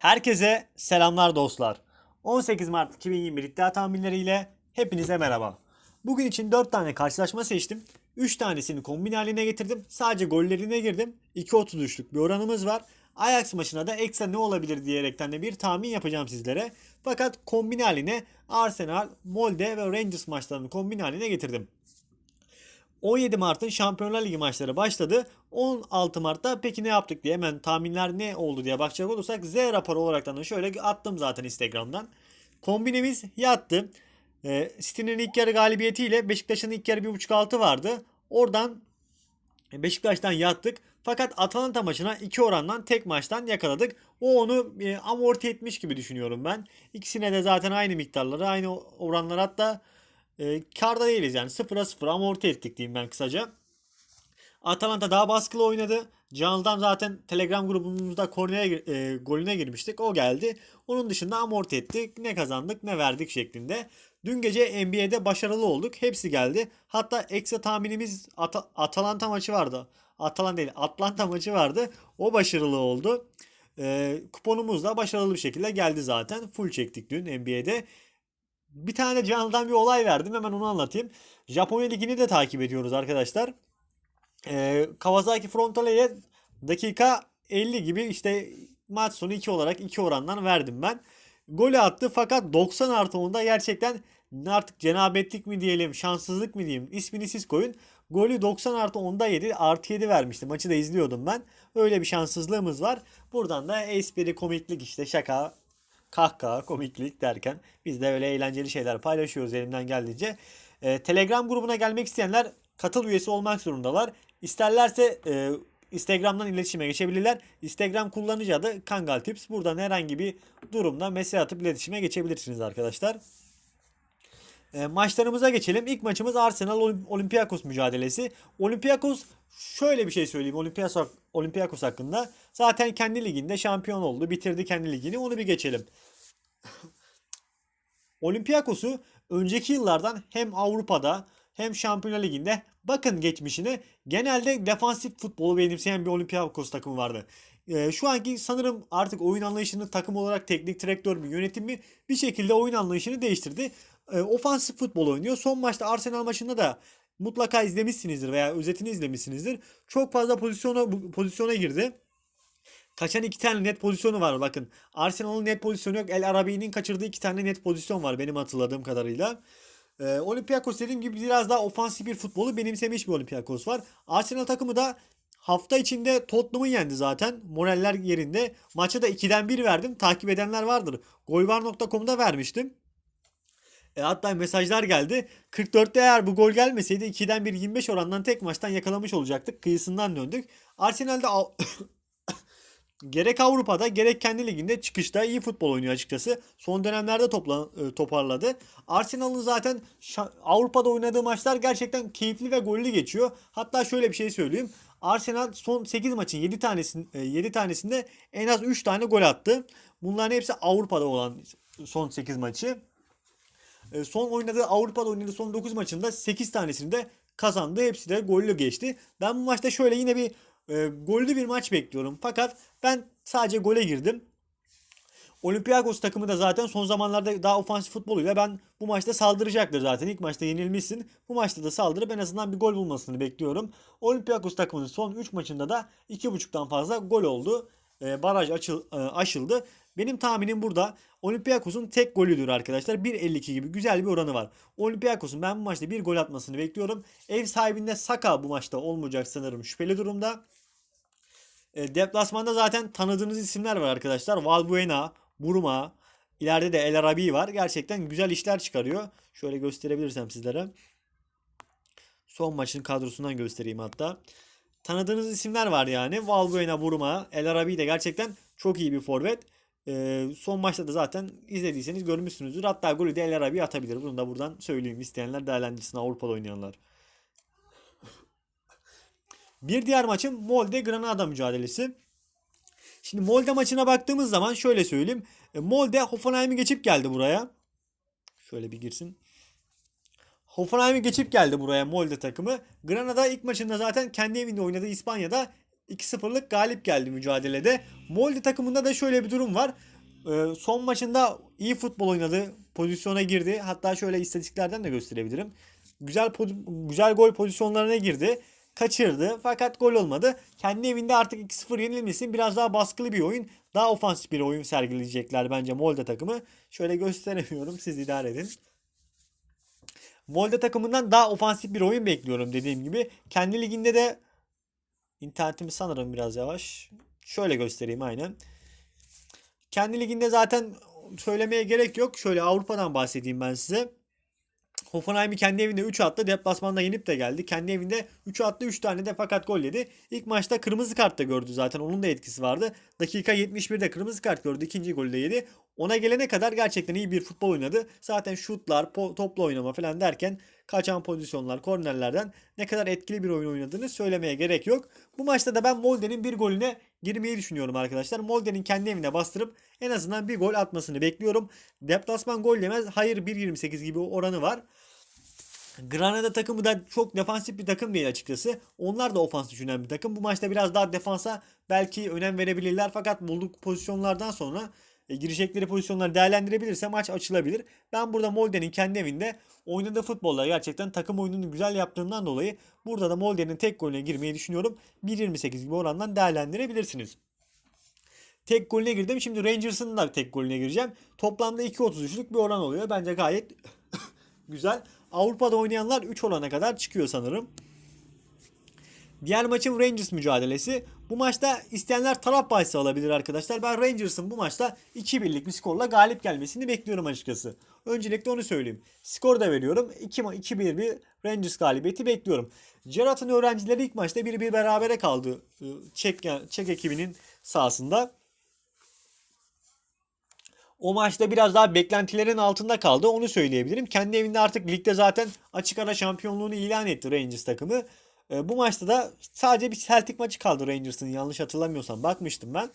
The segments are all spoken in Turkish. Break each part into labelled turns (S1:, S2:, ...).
S1: Herkese selamlar dostlar. 18 Mart 2021 iddia tahminleriyle hepinize merhaba. Bugün için 4 tane karşılaşma seçtim. 3 tanesini kombin haline getirdim. Sadece gollerine girdim. 2.33'lük bir oranımız var. Ajax maçına da ekstra ne olabilir diyerekten de bir tahmin yapacağım sizlere. Fakat kombin haline Arsenal, Molde ve Rangers maçlarını kombin haline getirdim. 17 Mart'ın Şampiyonlar Ligi maçları başladı. 16 Mart'ta peki ne yaptık diye hemen tahminler ne oldu diye bakacak olursak Z raporu olaraktan da şöyle attım zaten Instagram'dan. Kombinemiz yattı. Ee, City'nin ilk yarı galibiyetiyle Beşiktaş'ın ilk yarı 1.5 altı vardı. Oradan Beşiktaş'tan yattık. Fakat Atalanta maçına iki orandan tek maçtan yakaladık. O onu e, amorti etmiş gibi düşünüyorum ben. İkisine de zaten aynı miktarları, aynı oranlar hatta e, karda değiliz yani 0'a 0 amorti ettik diyeyim ben kısaca. Atalanta daha baskılı oynadı. Canlı'dan zaten Telegram grubumuzda korneye, e, golüne girmiştik. O geldi. Onun dışında amorti ettik. Ne kazandık ne verdik şeklinde. Dün gece NBA'de başarılı olduk. Hepsi geldi. Hatta ekstra tahminimiz At- Atalanta maçı vardı. Atalanta değil Atlanta maçı vardı. O başarılı oldu. E, kuponumuz da başarılı bir şekilde geldi zaten. Full çektik dün NBA'de. Bir tane canlıdan bir olay verdim. Hemen onu anlatayım. Japonya Ligi'ni de takip ediyoruz arkadaşlar. Ee, Kawasaki Frontale'ye dakika 50 gibi işte maç sonu 2 olarak 2 orandan verdim ben. Golü attı fakat 90 artı 10'da gerçekten artık cenabetlik mi diyelim şanssızlık mı diyeyim ismini siz koyun. Golü 90 artı 10'da 7 artı 7 vermişti. Maçı da izliyordum ben. Öyle bir şanssızlığımız var. Buradan da espri komiklik işte şaka kahkaha, komiklik derken biz de öyle eğlenceli şeyler paylaşıyoruz elimden geldiğince. Ee, Telegram grubuna gelmek isteyenler katıl üyesi olmak zorundalar. İsterlerse e, Instagram'dan iletişime geçebilirler. Instagram kullanıcı adı Kangal Tips. Buradan herhangi bir durumda mesaj atıp iletişime geçebilirsiniz arkadaşlar. E, maçlarımıza geçelim. İlk maçımız Arsenal Olympiakos mücadelesi. Olympiakos şöyle bir şey söyleyeyim Olympiakos, Olympiakos hakkında. Zaten kendi liginde şampiyon oldu. Bitirdi kendi ligini. Onu bir geçelim. Olympiakos'u önceki yıllardan hem Avrupa'da hem Şampiyonlar Ligi'nde bakın geçmişine genelde defansif futbolu benimseyen bir Olympiakos takımı vardı. Ee, şu anki sanırım artık oyun anlayışını takım olarak teknik direktör mü yönetim mi bir şekilde oyun anlayışını değiştirdi. Ee, ofansif futbol oynuyor. Son maçta Arsenal maçında da mutlaka izlemişsinizdir veya özetini izlemişsinizdir. Çok fazla pozisyona pozisyona girdi. Kaçan iki tane net pozisyonu var bakın. Arsenal'ın net pozisyonu yok. El Arabi'nin kaçırdığı iki tane net pozisyon var benim hatırladığım kadarıyla. Ee, Olympiakos dediğim gibi biraz daha ofansif bir futbolu benimsemiş bir Olympiakos var. Arsenal takımı da hafta içinde Tottenham'ı yendi zaten. Moraller yerinde. Maça da 2'den 1 verdim. Takip edenler vardır. Golvar.com'da vermiştim. E, hatta mesajlar geldi. 44'te eğer bu gol gelmeseydi 2'den 1 25 orandan tek maçtan yakalamış olacaktık. Kıyısından döndük. Arsenal'de gerek Avrupa'da gerek kendi liginde çıkışta iyi futbol oynuyor açıkçası. Son dönemlerde topla, e, toparladı. Arsenal'ın zaten Avrupa'da oynadığı maçlar gerçekten keyifli ve gollü geçiyor. Hatta şöyle bir şey söyleyeyim. Arsenal son 8 maçın 7 tanesin 7 tanesinde en az 3 tane gol attı. Bunların hepsi Avrupa'da olan son 8 maçı. E, son oynadığı Avrupa'da oynadığı son 9 maçında 8 tanesini de kazandı. Hepsi de gollü geçti. Ben bu maçta şöyle yine bir e, gollü bir maç bekliyorum. Fakat ben sadece gole girdim. Olympiakos takımı da zaten son zamanlarda daha ofansif futboluyla ben bu maçta saldıracaktır zaten. İlk maçta yenilmişsin. Bu maçta da saldırıp en azından bir gol bulmasını bekliyorum. Olympiakos takımının son 3 maçında da 2.5'tan fazla gol oldu. E, baraj açıl, e, aşıldı. Benim tahminim burada Olympiakos'un tek golüdür arkadaşlar. 1.52 gibi güzel bir oranı var. Olympiakos'un ben bu maçta bir gol atmasını bekliyorum. Ev sahibinde Saka bu maçta olmayacak sanırım şüpheli durumda. E, deplasmanda zaten tanıdığınız isimler var arkadaşlar. Valbuena, Buruma, ileride de El Arabi var. Gerçekten güzel işler çıkarıyor. Şöyle gösterebilirsem sizlere. Son maçın kadrosundan göstereyim hatta. Tanıdığınız isimler var yani. Valbuena, Buruma, El Arabi de gerçekten çok iyi bir forvet. E, son maçta da zaten izlediyseniz görmüşsünüzdür. Hatta golü de El Arabi atabilir. Bunu da buradan söyleyeyim isteyenler değerlendirsin Avrupa'da oynayanlar. Bir diğer maçım Molde Granada mücadelesi. Şimdi Molde maçına baktığımız zaman şöyle söyleyeyim. E, Molde Hoffenheim'i geçip geldi buraya. Şöyle bir girsin. Hoffenheim'i geçip geldi buraya Molde takımı. Granada ilk maçında zaten kendi evinde oynadı İspanya'da 2-0'lık galip geldi mücadelede. Molde takımında da şöyle bir durum var. Ee, son maçında iyi futbol oynadı. Pozisyona girdi. Hatta şöyle istatistiklerden de gösterebilirim. Güzel güzel gol pozisyonlarına girdi. Kaçırdı fakat gol olmadı. Kendi evinde artık 2-0 yenilmesin. Biraz daha baskılı bir oyun. Daha ofansif bir oyun sergileyecekler bence Molde takımı. Şöyle gösteremiyorum. Siz idare edin. Molde takımından daha ofansif bir oyun bekliyorum dediğim gibi. Kendi liginde de internetimi sanırım biraz yavaş. Şöyle göstereyim aynen. Kendi liginde zaten söylemeye gerek yok. Şöyle Avrupa'dan bahsedeyim ben size. Hoffenheim'i kendi evinde 3 attı. Deplasmanda yenip de geldi. Kendi evinde 3 attı 3 tane de fakat gol yedi. İlk maçta kırmızı kart da gördü zaten. Onun da etkisi vardı. Dakika 71'de kırmızı kart gördü. İkinci golü de yedi. Ona gelene kadar gerçekten iyi bir futbol oynadı. Zaten şutlar, topla oynama falan derken kaçan pozisyonlar, kornerlerden ne kadar etkili bir oyun oynadığını söylemeye gerek yok. Bu maçta da ben Molde'nin bir golüne girmeyi düşünüyorum arkadaşlar. Molde'nin kendi evine bastırıp en azından bir gol atmasını bekliyorum. Deplasman gol yemez. Hayır 1.28 gibi oranı var. Granada takımı da çok defansif bir takım değil açıkçası. Onlar da ofans düşünen bir takım. Bu maçta biraz daha defansa belki önem verebilirler. Fakat bulduk pozisyonlardan sonra e, girecekleri pozisyonları değerlendirebilirse maç açılabilir. Ben burada Molde'nin kendi evinde oynadığı futbolla gerçekten takım oyununu güzel yaptığından dolayı burada da Molde'nin tek golüne girmeyi düşünüyorum. 1.28 gibi orandan değerlendirebilirsiniz. Tek golüne girdim. Şimdi Rangers'ın da tek golüne gireceğim. Toplamda 2.33'lük bir oran oluyor. Bence gayet güzel. Avrupa'da oynayanlar 3 olana kadar çıkıyor sanırım. Diğer maçım Rangers mücadelesi. Bu maçta isteyenler taraf bahsi alabilir arkadaşlar. Ben Rangers'ın bu maçta 2-1'lik bir skorla galip gelmesini bekliyorum açıkçası. Öncelikle onu söyleyeyim. Skor da veriyorum. 2-1 bir Rangers galibiyeti bekliyorum. Gerard'ın öğrencileri ilk maçta 1-1 berabere kaldı. Çek, Çek ekibinin sahasında. O maçta biraz daha beklentilerin altında kaldı. Onu söyleyebilirim. Kendi evinde artık ligde zaten açık ara şampiyonluğunu ilan etti Rangers takımı. Ee, bu maçta da sadece bir Celtic maçı kaldı Rangers'ın yanlış hatırlamıyorsam. Bakmıştım ben.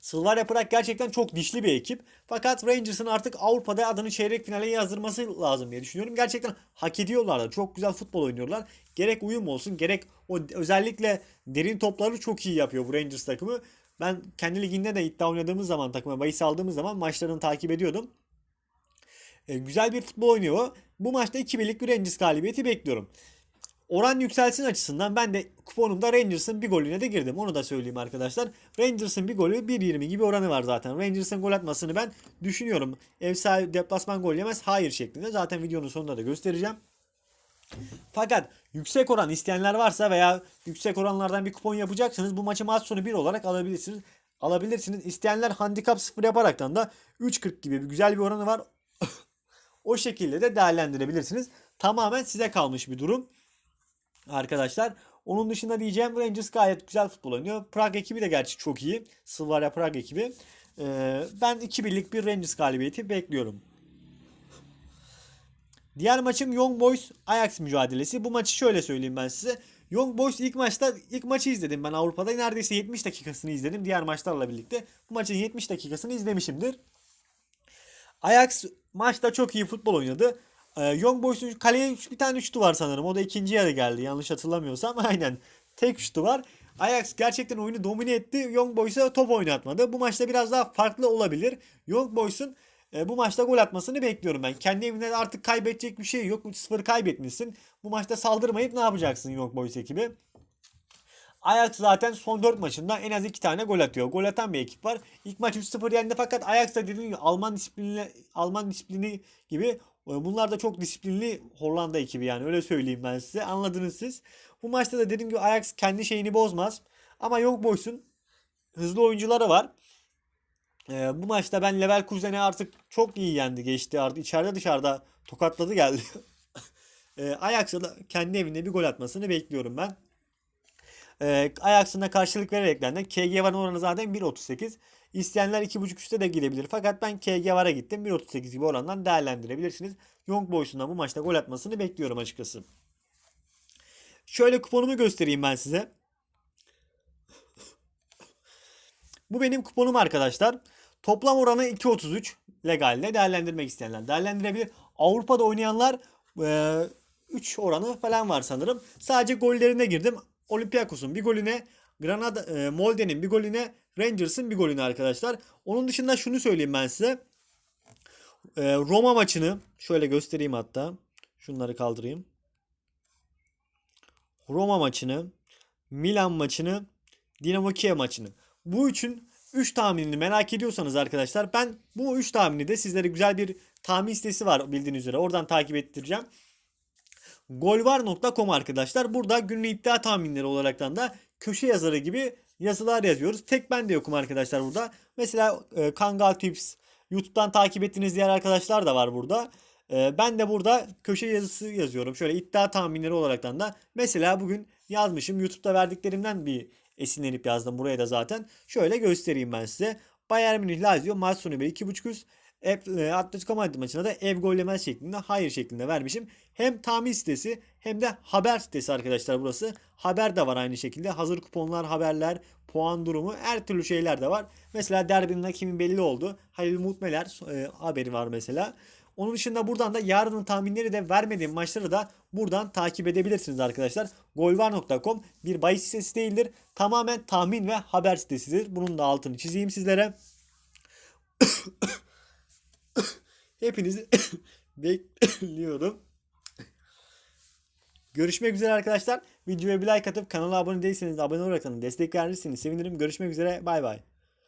S1: Sılvarya Prag gerçekten çok dişli bir ekip. Fakat Rangers'ın artık Avrupa'da adını çeyrek finale yazdırması lazım diye düşünüyorum. Gerçekten hak ediyorlar da. Çok güzel futbol oynuyorlar. Gerek uyum olsun gerek o özellikle derin topları çok iyi yapıyor bu Rangers takımı. Ben kendi liginde de iddia oynadığımız zaman takıma bahis aldığımız zaman maçlarını takip ediyordum. E, güzel bir futbol oynuyor. Bu maçta 2-1'lik bir Rangers galibiyeti bekliyorum. Oran yükselsin açısından ben de kuponumda Rangers'ın bir golüne de girdim. Onu da söyleyeyim arkadaşlar. Rangers'ın bir golü 1.20 gibi oranı var zaten. Rangers'ın gol atmasını ben düşünüyorum. Ev sahibi deplasman gol yemez. Hayır şeklinde. Zaten videonun sonunda da göstereceğim. Fakat yüksek oran isteyenler varsa veya yüksek oranlardan bir kupon yapacaksanız bu maçı maç sonu 1 olarak alabilirsiniz. Alabilirsiniz. İsteyenler handikap 0 yaparaktan da 3.40 gibi bir güzel bir oranı var. o şekilde de değerlendirebilirsiniz. Tamamen size kalmış bir durum. Arkadaşlar onun dışında diyeceğim Rangers gayet güzel futbol oynuyor. Prag ekibi de gerçi çok iyi. Sılvarya Prag ekibi. Ee, ben 2-1'lik bir Rangers galibiyeti bekliyorum. Diğer maçım Young Boys Ajax mücadelesi. Bu maçı şöyle söyleyeyim ben size. Young Boys ilk maçta ilk maçı izledim ben Avrupa'da. Neredeyse 70 dakikasını izledim diğer maçlarla birlikte. Bu maçın 70 dakikasını izlemişimdir. Ajax maçta çok iyi futbol oynadı. Ee, Young Boys'un kaleye bir tane şutu var sanırım. O da ikinci yarı geldi yanlış hatırlamıyorsam. Aynen. Tek şutu var. Ajax gerçekten oyunu domine etti. Young Boys'a top oynatmadı. Bu maçta biraz daha farklı olabilir. Young Boys'un e, bu maçta gol atmasını bekliyorum ben. Kendi evinde artık kaybedecek bir şey yok. 3-0 kaybetmişsin. Bu maçta saldırmayıp ne yapacaksın Young Boys ekibi? Ajax zaten son 4 maçında en az 2 tane gol atıyor. Gol atan bir ekip var. İlk maç 3-0 yendi fakat Ajax da dediğim gibi Alman disiplini Alman disiplini gibi e, bunlar da çok disiplinli Hollanda ekibi yani öyle söyleyeyim ben size. Anladınız siz. Bu maçta da dediğim gibi Ajax kendi şeyini bozmaz. Ama Young Boys'un hızlı oyuncuları var. Ee, bu maçta ben Leverkusen'i artık çok iyi yendi geçti artık içeride dışarıda tokatladı geldi. ee, Ajax'a da kendi evinde bir gol atmasını bekliyorum ben. Ee, Ajax'ın karşılık vererekten de KG varın oranı zaten 1.38. İsteyenler 2.5 üstte de gidebilir. Fakat ben KG vara gittim. 1.38 gibi orandan değerlendirebilirsiniz. Young Boys'un da bu maçta gol atmasını bekliyorum açıkçası. Şöyle kuponumu göstereyim ben size. Bu benim kuponum arkadaşlar. Toplam oranı 2.33 legalde değerlendirmek isteyenler değerlendirebilir. Avrupa'da oynayanlar e, 3 oranı falan var sanırım. Sadece gollerine girdim. Olympiakos'un bir golüne, Granada e, Molde'nin bir golüne, Rangers'ın bir golüne arkadaşlar. Onun dışında şunu söyleyeyim ben size. E, Roma maçını şöyle göstereyim hatta. Şunları kaldırayım. Roma maçını, Milan maçını, Dinamo Kiev maçını. Bu üçün 3 tahminini merak ediyorsanız arkadaşlar ben bu 3 tahmini de sizlere güzel bir tahmin sitesi var bildiğiniz üzere. Oradan takip ettireceğim. Golvar.com arkadaşlar. Burada günlük iddia tahminleri olaraktan da köşe yazarı gibi yazılar yazıyoruz. Tek ben de yokum arkadaşlar burada. Mesela e, Kangal Tips, YouTube'dan takip ettiğiniz diğer arkadaşlar da var burada. E, ben de burada köşe yazısı yazıyorum. Şöyle iddia tahminleri olaraktan da mesela bugün yazmışım. YouTube'da verdiklerimden bir esinlenip yazdım buraya da zaten. Şöyle göstereyim ben size. Bayern Münih Lazio maç sonu 2.5 üst. E, Atletico Madrid maçına da ev gol yemez şeklinde hayır şeklinde vermişim. Hem tahmin sitesi hem de haber sitesi arkadaşlar burası. Haber de var aynı şekilde. Hazır kuponlar, haberler, puan durumu her türlü şeyler de var. Mesela derbinin hakimi belli oldu. Halil Mutmeler e, haberi var mesela. Onun dışında buradan da yarının tahminleri de vermediğim maçları da buradan takip edebilirsiniz arkadaşlar. Golvar.com bir bahis sitesi değildir. Tamamen tahmin ve haber sitesidir. Bunun da altını çizeyim sizlere. Hepinizi bekliyorum. Görüşmek üzere arkadaşlar. Videoya bir like atıp kanala abone değilseniz abone olarak destek verirseniz sevinirim. Görüşmek üzere. Bay bay.